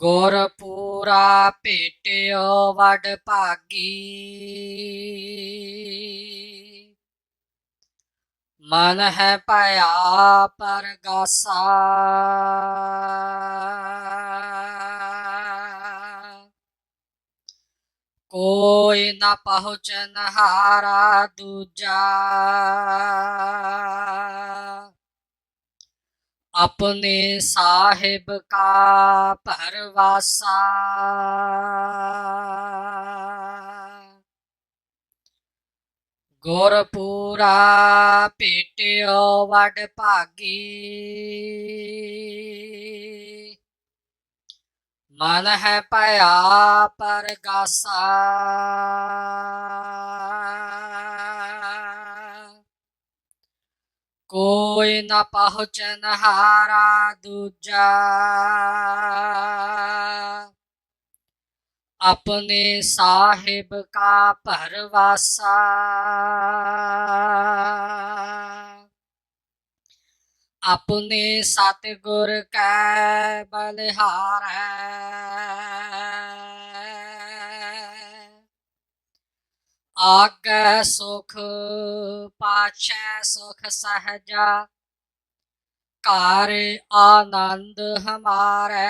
ਗੁਰਪੂਰਾ ਭੇਟਿਓ ਵਡ ਭਾਗੀ। ਮਨ ਹੈ ਭਇਆ ਪਰਗਾਸਾ ਕੋਈ ਨਾ ਪਹੁੰਚਨ ਹਾਰਾ ਦੂਜਾ। ਆਪਣੇ ਸਾਹਿਬ ਕਾ ਭਰਵਾਸਾ ਗੁਰਪੂਰਾ ਭੇਟਿਓ ਵਡ ਭਾਗੀ। ਮਨ ਹੈ ਭਇਆ ਪਰਗਾਸਾ। ਕੋਈ ਨਾ ਪਹੁੰਚਨ ਹਾਰਾ ਦੂਜਾ। ਆਪਣੇ ਸਾਹਿਬ ਕਾ ਭਰਵਾਸਾ। ਆਪਣੇ ਸਤਿਗੁਰ ਕੈ ਬਲਿਹਾਰੈ। आग सुख, पाछ सुख सहजा। कार आनंद हमारे।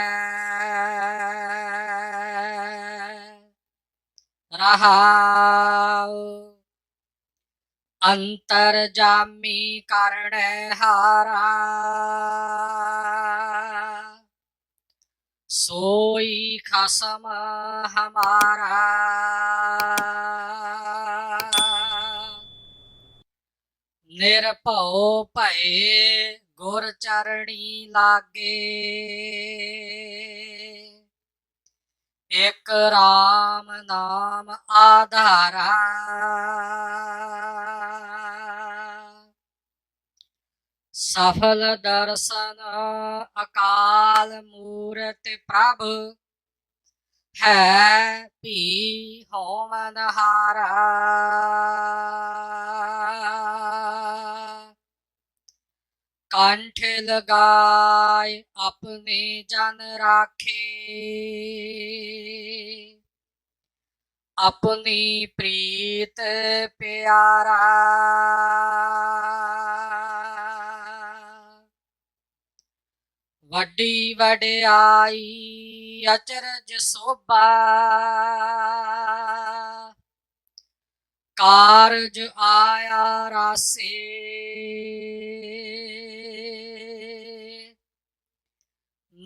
रहा अंतर जामी कारण हारा। सोई खसम हमारा। ਨਿਰਭਉ ਭਏ ਗੁਰ ਚਰਣੀ ਲਾਗੇ। ਇਕ ਰਾਮ ਨਾਮ ਆਧਾਰਾ। ਸਫਲ ਦਰਸ਼ਨ ਅਕਾਲ ਮੂਰਤ ਪ੍ਰਭ, ਹੈ ਭੀ ਹੋਵਨ ਹਾਰਾ। ਕੰਠ ਲਗਾਏ, ਆਪਣੇ ਜਨ ਰਾਖੇ। ਆਪਣੀ ਪ੍ਰੀਤ ਪਿਆਰਾ। ਵੱਡੀ ਵਡਿਆਈ ਅਚਰਜ ਸੋਭਾ। ਕਾਰਜ ਆਇਆ ਰਾਸੇ।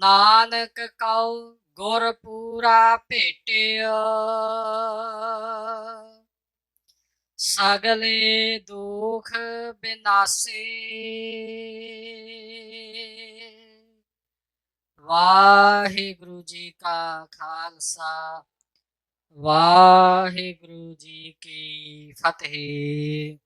ਨਾਨਕ ਕਉ ਗੁਰ ਪੂਰਾ ਭੇਟਿਓ ਸਗਲੇ ਦੁਖ ਬਿਨਾਸੇ। ਵਾਹਿਗੁਰੂ ਜੀ ਕਾ ਖਾਲਸਾ, ਵਾਹਿਗੁਰੂ ਜੀ ਕੀ ਫਤਿਹ।